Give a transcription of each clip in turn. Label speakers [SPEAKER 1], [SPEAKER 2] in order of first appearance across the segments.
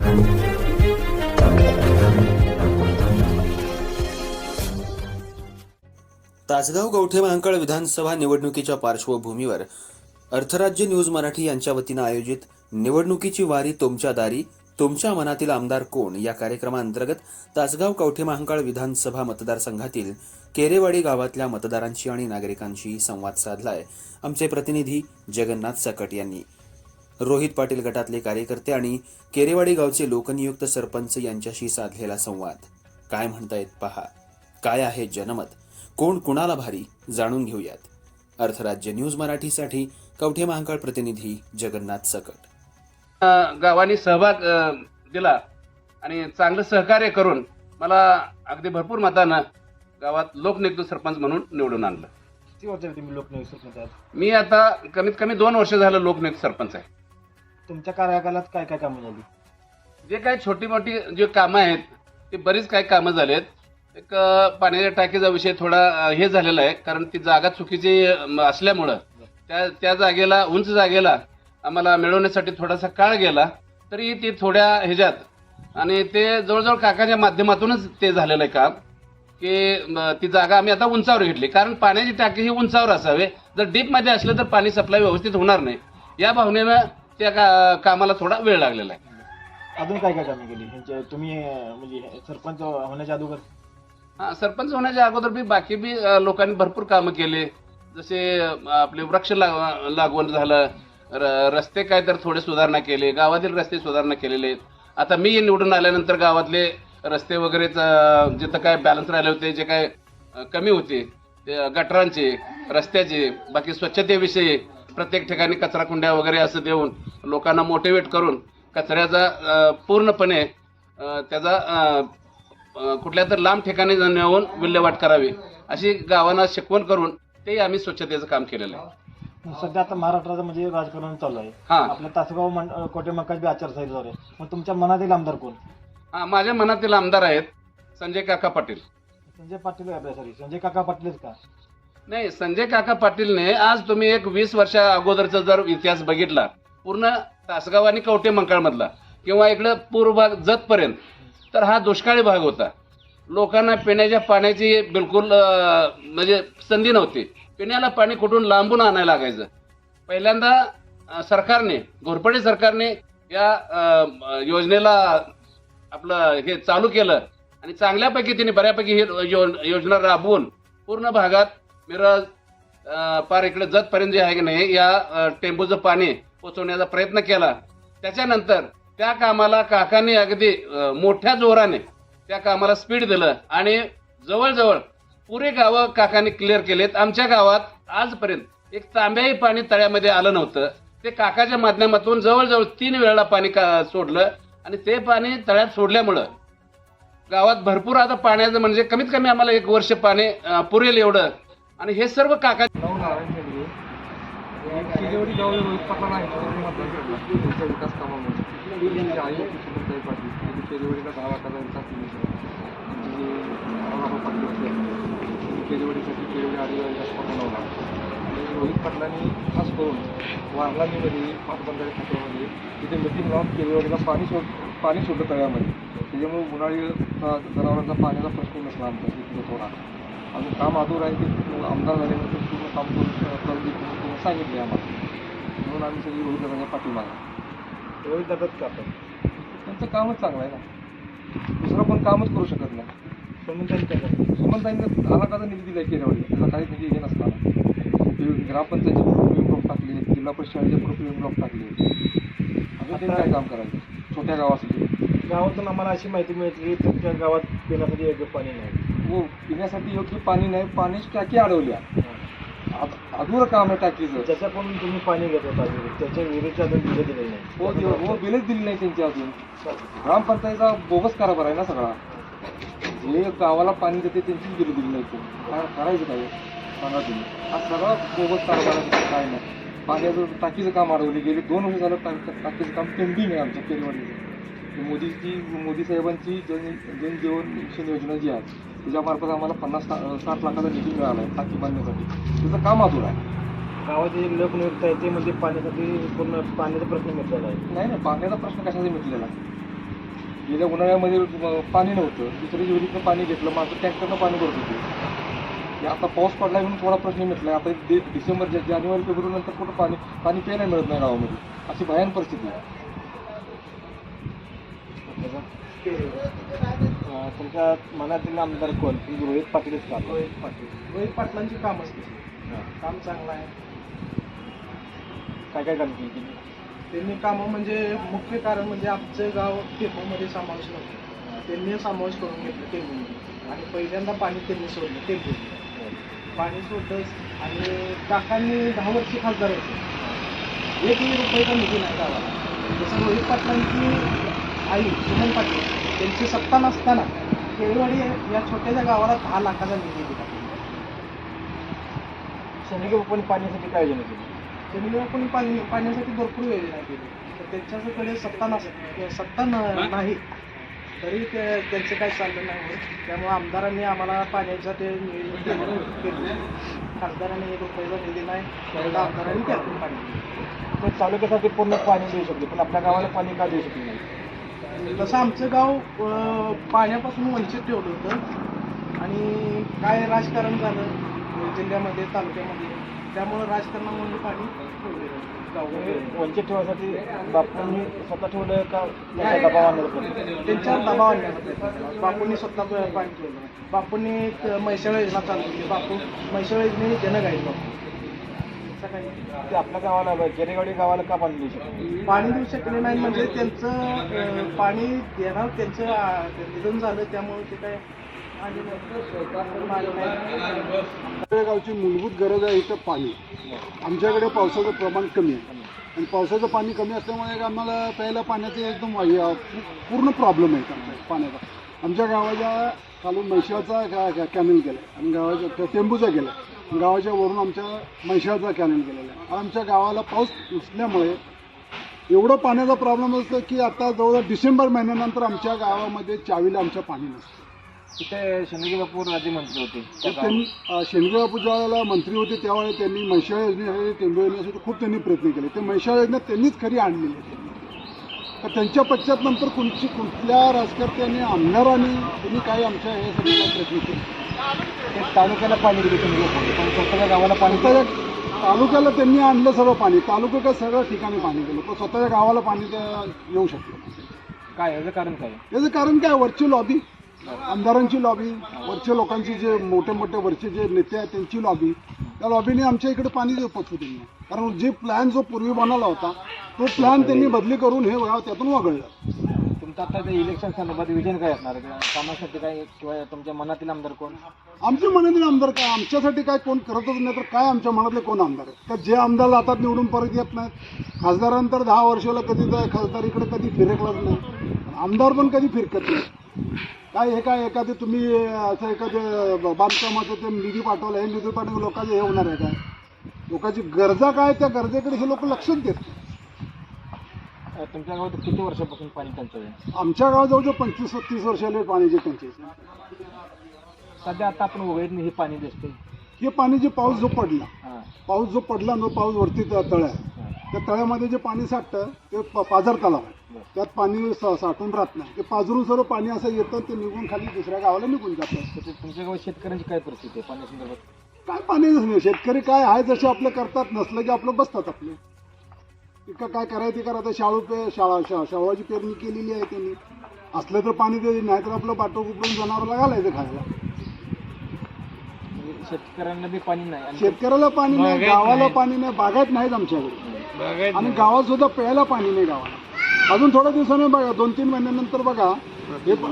[SPEAKER 1] तासगाव गवठे महांकाळ विधानसभा निवडणुकीच्या पार्श्वभूमीवर अर्थराज्य न्यूज मराठी यांच्या वतीनं आयोजित निवडणुकीची वारी तुमच्या दारी तुमच्या मनातील आमदार कोण या कार्यक्रमाअंतर्गत तासगाव कवठे महांकाळ विधानसभा मतदारसंघातील केरेवाडी गावातल्या मतदारांशी आणि नागरिकांशी संवाद साधलाय. आमचे प्रतिनिधी जगन्नाथ सकट यांनी. रोहित पाटील गटातले कार्यकर्ते आणि केरेवाडी गावचे लोकनियुक्त सरपंच यांच्याशी साधलेला संवाद. काय म्हणतायत पहा. काय आहे जनमत? कोण कुणाला भारी? जाणून घेऊयात. अर्थराज्य न्यूज मराठीसाठी कवठे महांकाळ प्रतिनिधी जगन्नाथ सकट.
[SPEAKER 2] गावाने सहभाग दिला आणि चांगलं सहकार्य करून मला अगदी भरपूर मतानं गावात लोकनियुक्त सरपंच म्हणून निवडून आणलं.
[SPEAKER 3] किती वर्ष तुम्ही लोकनियुक्त सरपंच
[SPEAKER 2] मी आता कमीत कमी दोन वर्ष झालं लोकनियुक्त सरपंच आहे.
[SPEAKER 3] तुमच्या कार्यकालात काय काय कामं झाली?
[SPEAKER 2] जे काही छोटी मोठी जे कामं आहेत ते बरीच काही कामं झालेत एक अ, पाण्याच्या टाकीचा विषय थोडा अ, हे झालेला आहे कारण ती जागा चुकीची म, असल्यामुळं त्या त्या जागेला उंच जागेला आम्हाला मिळवण्यासाठी थोडासा काळ गेला तरी ती थोड्या ह्याच्यात आणि ते जवळजवळ काकाच्या माध्यमातूनच ते झालेलं आहे काम की म, ती जागा आम्ही आता उंचावर घेतली. कारण पाण्याची टाकी ही उंचावर असावे. जर डीपमध्ये असलं तर पाणी सप्लाय व्यवस्थित होणार नाही. या भावनेनं त्या का कामाला थोडा वेळ लागलेला आहे.
[SPEAKER 3] अजून काय काय कामे केली? तुम्ही अं, म्हणजे सरपंच होण्याच्या अगोदर?
[SPEAKER 2] हा सरपंच होण्याच्या अगोदर बी बाकी बी अ, लोकांनी भरपूर कामं केले. जसे अ, आपले वृक्ष लाग लागवण झालं. र- रस्ते काय तर थोडे सुधारणा केले. गावातील रस्ते सुधारणा केलेले. आहेत आता मी निवडून आल्यानंतर गावातले रस्ते वगैरेच अ, जिथं काय बॅलन्स राहिले होते जे काय अ, कमी होते ते गटरांचे रस्त्याचे बाकी स्वच्छतेविषयी प्रत्येक ठिकाणी कचरा कुंड्या वगैरे असं देऊन लोकांना मोटिवेट करून कचऱ्याचा पूर्णपणे त्याचा कुठल्या तर लांब ठिकाणी नेऊन विल्हेवाट करावी अशी गावांना शिकवण करून ते आम्ही स्वच्छतेचं काम केलेलं आहे.
[SPEAKER 3] सध्या आता महाराष्ट्राचं म्हणजे राजकारण चालू आहे.
[SPEAKER 2] हा.
[SPEAKER 3] आपल्या तासगाव कोटे मकाच बी आचारसंहिता चालू आहे मग तुमच्या मनातील आमदार कोण?
[SPEAKER 2] हा माझ्या मनातील आमदार आहेत संजय काका पाटील.
[SPEAKER 3] संजय पाटील संजय काका पाटीलच का?
[SPEAKER 2] नाही संजय काका पाटीलने आज तुम्ही एक वीस वर्षा अगोदरचा जर इतिहास बघितला पूर्ण तासगाव आणि कवटे मंकाळमधला किंवा इकडं पूर्व भाग जतपर्यंत तर हा दुष्काळी भाग होता. लोकांना पिण्याच्या पाण्याची बिलकुल म्हणजे संधी नव्हती. पिण्याला पाणी कुठून लांबून आणायला लागायचं. पहिल्यांदा सरकारने घोरपडे सरकारने या योजनेला आपलं हे चालू केलं. आणि चांगल्यापैकी तिने बऱ्यापैकी ही यो- योजना राबवून पूर्ण भागात मिरज पार इकडे जतपर्यंत जे आहे की नाही या टेम्पोचं पाणी पोचवण्याचा प्रयत्न केला. त्याच्यानंतर त्या कामाला काकांनी अगदी मोठ्या जोराने त्या कामाला स्पीड दिलं आणि जवळजवळ पुरे गावं काकांनी क्लिअर केलेत. आमच्या गावात आजपर्यंत एक तांब्याही पाणी तळ्यामध्ये आलं नव्हतं. ते काकाच्या माध्यमातून जवळजवळ तीन वेळेला पाणी का सोडलं आणि ते पाणी तळ्यात सोडल्यामुळं गावात भरपूर आता पाण्याचं म्हणजे कमीत कमी आम्हाला एक वर्ष पाणी पुरेल एवढं. आणि हे सर्व काका
[SPEAKER 4] नारायण शेंद्रे आहे विकास कामामध्ये आई होती पाटील दहा लाखाचा विकास केला त्यांची विकास बनवला आणि रोहित पाटलांनी खास करून वारलामीमध्ये पाटबंधारे खात्यामध्ये तिथे मिटिंग लावून केरेवाडीला पाणी सोड पाणी सोडलं तळ्यामध्ये. त्याच्यामुळे उन्हाळी जनावरांचा पाण्याचा प्रश्न नसला आमचा तिथलं थोडा. अजून काम अधूर आहे ते आमदार झाल्यानंतर पूर्ण काम करून करून देतो म्हणून सांगितले आम्हाला. म्हणून आम्ही सगळी रोहित दादाच्या पाठीमागे
[SPEAKER 3] रोहित दादाच का आपण
[SPEAKER 4] त्यांचं कामच चांगलं आहे ना. दुसरं पण कामच करू शकत नाही.
[SPEAKER 3] सोमंतांनी काय करतो?
[SPEAKER 4] सुमनताईंनी लाखाचा निधी दिला केल्यावर त्याला काही निधी हे नसताना ग्रामपंचायतचे प्रोपिएम ब्लॉक टाकले जिल्हा परिषद शाळेचे प्रोपिएम ब्लॉक टाकले. अजून त्यांनी काय काम करायचं? छोट्या गावासाठी.
[SPEAKER 3] गावातून आम्हाला अशी माहिती मिळते की तुमच्या गावात पिण्यासाठी योग्य पाणी नाही.
[SPEAKER 4] हो पिण्यासाठी योग्य पाणी नाही पाण्याची टाकी अडवल्या. अध- अधूर काम आहे टाकीचं.
[SPEAKER 3] ज्याच्याकडून तुम्ही पाणी घेत होता विहिरीत, त्याच्या विहिरीच्या अजून बिलं दिले
[SPEAKER 4] हो
[SPEAKER 3] नाही.
[SPEAKER 4] दिव- हो बिलच दिली नाही त्यांची अजून. ग्रामपंचायतीचा बोगस कारभार आहे ना सगळा. जे गावाला पाणी देते त्यांचीच बिलं दिली नाही काय करायचं काय? सांगा तुम्ही. हा सगळा बोगस कारभार आहे काय नाही. पाण्याचं टाकीचं काम अडवले गेले. दोन वर्ष झालं टाकीचं काम पेंडिंग आहे आमच्या केरवाडीचं ते मोदीची मोदी साहेबांची जन जन जीवन मिशन योजना जी आहे त्याच्यामार्फत आम्हाला पन्नास साठ लाखाचा निधी मिळाला आहे टाकी बांधण्यासाठी त्याचं काम अधूर आहे.
[SPEAKER 3] गावाचे जे लोकनियुक्त आहे ते म्हणजे पाण्यासाठी पूर्ण पाण्याचा प्रश्न मिटलेला आहे.
[SPEAKER 4] नाही नाही पाण्याचा प्रश्न कशाचा मिटलेला आहे? गेल्या उन्हाळ्यामध्ये पाणी नव्हतं. दुसऱ्या विहिरीतनं पाणी घेतलं माझं टँकरनं पाणी भरत होते. हे आता पाऊस पडला म्हणून थोडा प्रश्न मिटला आता डि- डिसेंबर जा- जानेवारी फेब्रुवारी नंतर कुठं पाणी पाणी प्यायला मिळत नाही गावामध्ये. अशी भयान परिस्थिती आहे.
[SPEAKER 3] तुमच्या मनातील आमदार कोण? रोहित पाटीलच का?
[SPEAKER 5] रोहित पाटील. रोहित पाटलांची कामच तशी काम चांगलं आहे.
[SPEAKER 3] काय काय काम केली त्यांनी?
[SPEAKER 5] त्यांनी कामं म्हणजे मुख्य कारण म्हणजे आमचं गाव टेंबूमध्ये समावेश नव्हतं. त्यांनी समावेश करून घेतलं टेंबूमध्ये आणि पहिल्यांदा पाणी त्यांनी सोडलं टेंबूमध्ये पाणी सोडलंच आणि काकांनी दहा वर्षी खासदार होते. एकही रुपयाचा निधी नाही गावाला. जसं रोहित पाटलांची आई सुमन पाटील. त्यांची सत्ता नसताना केळवाडी या छोट्याशा गावाला दहा लाखाचा निधी दिला.
[SPEAKER 3] शेंडगे बाप्पांनी पाण्यासाठी काय योजना केली?
[SPEAKER 5] त्यांनी पण पाणी पाण्यासाठी भरपूर योजना केली. तर त्यांच्याकडे सत्ता नस सत्ता न- नाही. तरी ते त्यांचं काही चाललं नाही. त्यामुळे आमदारांनी आम्हाला पाण्याचं ते नियोजन केलं केलं. खासदारांनी एक रुपयाचा निधी नाही त्याला आमदारांनी त्यातून पाणी दिलं.
[SPEAKER 3] ते तालुक्यासाठी पूर्ण पाणी देऊ शकते पण आपल्या गावाला पाणी का देऊ शकले नाही?
[SPEAKER 5] तसं आमचं गाव अं, पाण्यापासून वंचित ठेवलं होतं. आणि काय राजकारण झालं जिल्ह्यामध्ये तालुक्यामध्ये त्यामुळं राजकारणामुळे पाणी ठेवलेलं
[SPEAKER 3] हे वंचित ठेवण्यासाठी बापूंनी स्वतः ठेवलं का दबाव आणला होता?
[SPEAKER 5] त्यांच्यावर दबाव केला बापूंनी स्वतः पाणी ठेवलं. बापूंनी एक म्हैसाळ योजना चालू केली बापू म्हैसाळ योजने जनक आहेत बापू. काही
[SPEAKER 3] ते आपल्या गावाला केरेगावडी गावाला का पाणी देऊ शकले
[SPEAKER 5] पाणी देऊ शकले नाही म्हणजे त्यांचं पाणी देणार त्यांचं निधन झालं त्यामुळे ते काय
[SPEAKER 6] गावची मूलभूत गरज आहे इथं पाणी. आमच्याकडे पावसाचं प्रमाण कमी आहे. आणि पावसाचं पाणी कमी असल्यामुळे आम्हाला प्यायला पाण्याचे एकदम पूर्ण प्रॉब्लेम आहे आमच्या पाण्याचा. आमच्या गावाच्या खालून कॅ- कॅनल गेला आणि गावाच्या टेंबूचा गेला. गावाच्या वरून आमच्या म्हैशाळचा कॅनल गेलेला आहे. आमच्या गावाला पाऊस नसल्यामुळे एवढं पाण्याचा प्रॉब्लेम असतो की आता जवळजवळ डिसेंबर महिन्यानंतर आमच्या गावामध्ये चावीला आमच्या पाणी नसतं.
[SPEAKER 3] तिथे शेंडगे बापू राज्यमंत्री होते.
[SPEAKER 6] तर
[SPEAKER 3] त्या
[SPEAKER 6] त्यांनी अ, शेंडगे बापू ज्यावेळेला मंत्री होते त्यावेळेला त्यांनी म्हैशाळ योजनेसाठी टेंबू योजनेसाठी खूप त्यांनी प्रयत्न केले. ते म्हैशाळ योजना त्यांनीच खरी आणलेली आहे. तर त्यांच्या पश्चात नंतर कोणची कुठल्या राजकर्त्यांनी आमदारांनी त्यांनी काही आमच्या ह्यासाठी काही प्रयत्न केले?
[SPEAKER 3] ते तालुक्याला पाणी दिले पण स्वतःच्या गावाला पाणी
[SPEAKER 6] स्वतःच्या तालुक्याला त्यांनी आणलं सर्व पाणी. तालुक्यात काय सगळ्या ठिकाणी पाणी गेलं पण स्वतःच्या गावाला पाणी ते येऊ शकलं
[SPEAKER 3] काय याचं कारण काय?
[SPEAKER 6] याचं कारण काय? वरची लॉबी आमदारांची लॉबी वरच्या लोकांची जे मोठे मोठे वरचे जे नेते आहेत त्यांची लॉबी त्या लॉबीने आमच्या इकडे पाणी पोचवू दिलं नाही कारण जे प्लॅन जो पूर्वी बनवला होता तो प्लॅन त्यांनी बदली करून हे गाव त्यातून वगळलं.
[SPEAKER 3] आता ते इलेक्शन संदर्भात विजन काय असणार आहे? कामासाठी काय किंवा तुमच्या मनातील आमदार कोण?
[SPEAKER 6] आमच्या मनातील आमदार काय? आमच्यासाठी काय कोण करतच नाही तर काय आमच्या मनातले कोण आमदार आहेत? तर जे आमदार जातात निवडून परत येत नाहीत. खासदारानंतर दहा वर्षाला कधी जाय खासदार इकडे कधी फिरकलाच नाही. आमदार पण कधी फिरकत नाही. काय हे काय एखादे तुम्ही असं एखादे ब- बांधकामाचं ते निधी पाठवलं हे निधी पाठवून लोकांचे हे होणार आहे काय? लोकांची गरजा काय त्या गरजेकडे हे लोक लक्षच देत नाही.
[SPEAKER 3] तुमच्या गावात किती वर्षापासून पाणी टंचाई आहे?
[SPEAKER 6] आमच्या गावात जवळजवळ पंचवीस तीस वर्षाला पाण्याची टंचाई आहे.
[SPEAKER 3] सध्या आता आपण वगैरे हे पाणी दिसते
[SPEAKER 6] हे पाणी जे पाऊस जो पडला पाऊस जो पडला ना पाऊस वरती त्या तळ आहे त्या तळ्यामध्ये जे पाणी साठतं ते प- पाझर तलाव आहे. त्यात पाणी सा- साठून राहत नाही. ते पाझरून सर्व पाणी असं येतं ते निघून खाली दुसऱ्या गावाला निघून जातं.
[SPEAKER 3] तुमच्या गावात शेतकऱ्यांची काय परिस्थिती आहे पाणी संदर्भात
[SPEAKER 6] काय पाणी शेतकरी काय आहे जसे आपलं करतात नसलं की आपलं बसतात आपले. इतकं काय करायचं ते करा आता शाळू पे शाळा शा शाळाची पेरणी केलेली आहे त्यांनी. असलं तर पाणी दे नाही तर आपलं बाटो कुपडून जनावरला घालायचं खायला.
[SPEAKER 3] म्हणजे शेतकऱ्यांना बी पाणी नाही आणि
[SPEAKER 6] शेतकऱ्याला पाणी नाही गावाला पाणी नाही बागायत नाहीत आमच्याकडे. आणि गावात सुद्धा प्यायला पाणी नाही गावाला. अजून थोड्या दिवसाने बघा दोन तीन महिन्यानंतर बघा. हे प-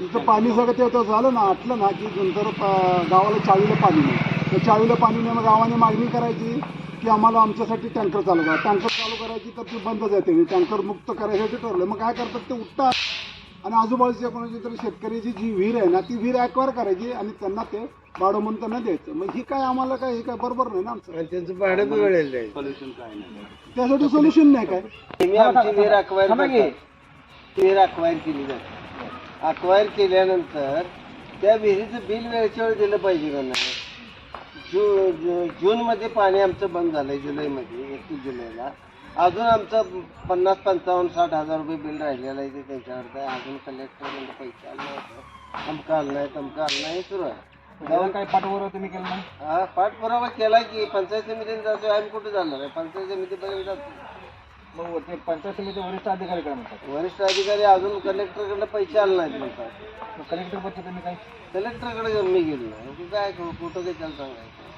[SPEAKER 6] इथं पाणी सगळं ते आता झालं ना आटलं ना की नंतर प- गावाला चावीला पाणी नाही. तर चावीला पाणी नाही मग गावाने मागणी करायची की आम्हाला आमच्यासाठी टँकर चालू करा टँकर करायची तर ती बंद जाते टँकर मुक्त करायसाठी ठरलं. मग काय करतात ते उठतात. आणि आजूबाजूच्या कोणाची तरी शेतकऱ्याची जी विहीर आहे ना ती विहीर ॲक्वायर करायची आणि त्यांना ते भाडं म्हणून त्यांना द्यायचं. मग ही काय आम्हाला काय हे काय बरोबर नाही ना आमचं?
[SPEAKER 7] त्यांचं भाडं बी वेळेला जाईल
[SPEAKER 6] त्यासाठी सोल्युशन नाही काय?
[SPEAKER 7] मी आमची विहीर अक्वायर विहीर अक्वायर केली जाते. अक्वायर केल्यानंतर त्या विहिरीचं बिल वेळेच्या वेळी दिलं पाहिजे का नाही? जू जू- जूनमध्ये पाणी आमचं बंद झालंय जुलैमध्ये एकतीस जुलैला. अजून आमचं पन्नास पंचावन्न साठ हजार रुपये बिल राहिलेलं आहे ते त्यांच्याकडे अजून कलेक्टर म्हणजे पैसे आले नाही अमका आलं नाही तमका आलं नाही हे सुरू आहे.
[SPEAKER 3] काय पाठपुरावा तुम्ही केला नाही?
[SPEAKER 7] हा पाठपुरावा केला की पंचायत समितीने जातो आम्ही कुठे जाणार आहे? पंचायत समितीपर्यंत जातो.
[SPEAKER 3] मग ते पंचायत समिती वरिष्ठ अधिकारी काय म्हणतात?
[SPEAKER 7] वरिष्ठ अधिकारी अजून कलेक्टरकडे पैसे आले नाहीत म्हणतात.
[SPEAKER 3] मग कलेक्टर पत्र तुम्ही काय?
[SPEAKER 7] कलेक्टरकडे मी गेलो नाही. काय? कुठं काय त्याला सांगायचं?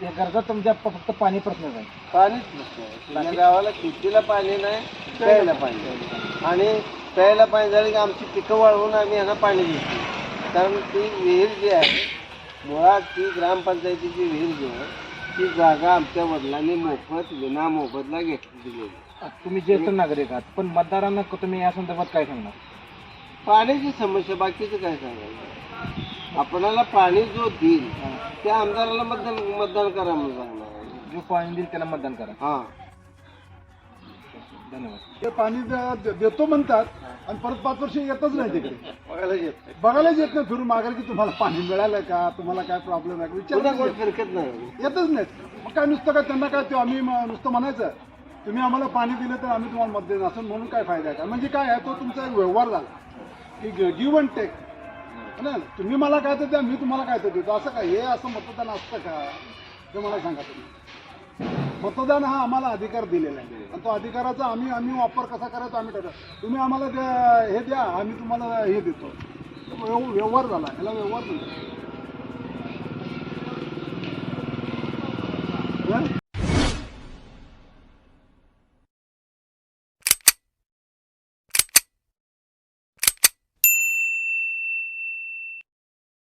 [SPEAKER 3] या गरजा तुमच्या फक्त पाणी प्रश्नच आहे.
[SPEAKER 7] पाणीच नसतं या गावाला शेतीला पाणी नाही प्यायला पाणी नाही. आणि प्यायला पाणी झालं की आमची पिकं वाळवून आम्ही यांना पाणी देतो. कारण ती विहीर जी आहे मुळात ती ग्रामपंचायतीची विहीर जी आहे ती जागा आमच्या वडिलांनी मोफत विना मोफतला घेतली दिलेली
[SPEAKER 3] तुम्ही ज्येष्ठ नागरिक आहात पण मतदारांना क- तुम्ही या संदर्भात काय सांगणार?
[SPEAKER 7] पाण्याची समस्या बाकीचं काय सांगायचं? आपणाला पाणी जो देईल त्या आमदाराला मतदान मतदान करा म्हणून सांगणार आहे.
[SPEAKER 3] जो पाणी देईल त्याला मतदान करा.
[SPEAKER 7] हां.
[SPEAKER 3] धन्यवाद.
[SPEAKER 6] ते पाणी द- देतो म्हणतात आणि परत पाच वर्ष येतच नाही तिकडे.
[SPEAKER 7] बघायला येत नाही.
[SPEAKER 6] बघायलाच येत नाही फिरून मागायला की तुम्हाला पाणी मिळालं का तुम्हाला काय प्रॉब्लेम आहे? विचार
[SPEAKER 7] कोण फिरकत नाही.
[SPEAKER 6] येतच नाहीत. मग काय नुसतं काय त्यांना काय ते आम्ही म- नुसतं म्हणायचं तुम्ही आम्हाला पाणी दिलं तर आम्ही तुम्हाला मत देणार असं म्हणून काय फायदा आहे? का म्हणजे काय आहे तो तुमचा एक व्यवहार झाला. की गिव्ह अँड टेक नाही तुम्ही मला काय तर द्या मी तुम्हाला काय तर देतो. असं काय? हे असं मतदान असतं का? ते मला सांगा तुम्ही. मतदान हा आम्हाला अधिकार दिलेला आहे. आणि तो अधिकाराचा आम्ही आम्ही वापर कसा करायचा आम्ही करतो तुम्ही आम्हाला द्या हे द्या आम्ही तुम्हाला हे देतो. व्यव- व्यवहार झाला याला व्यवहार झाला.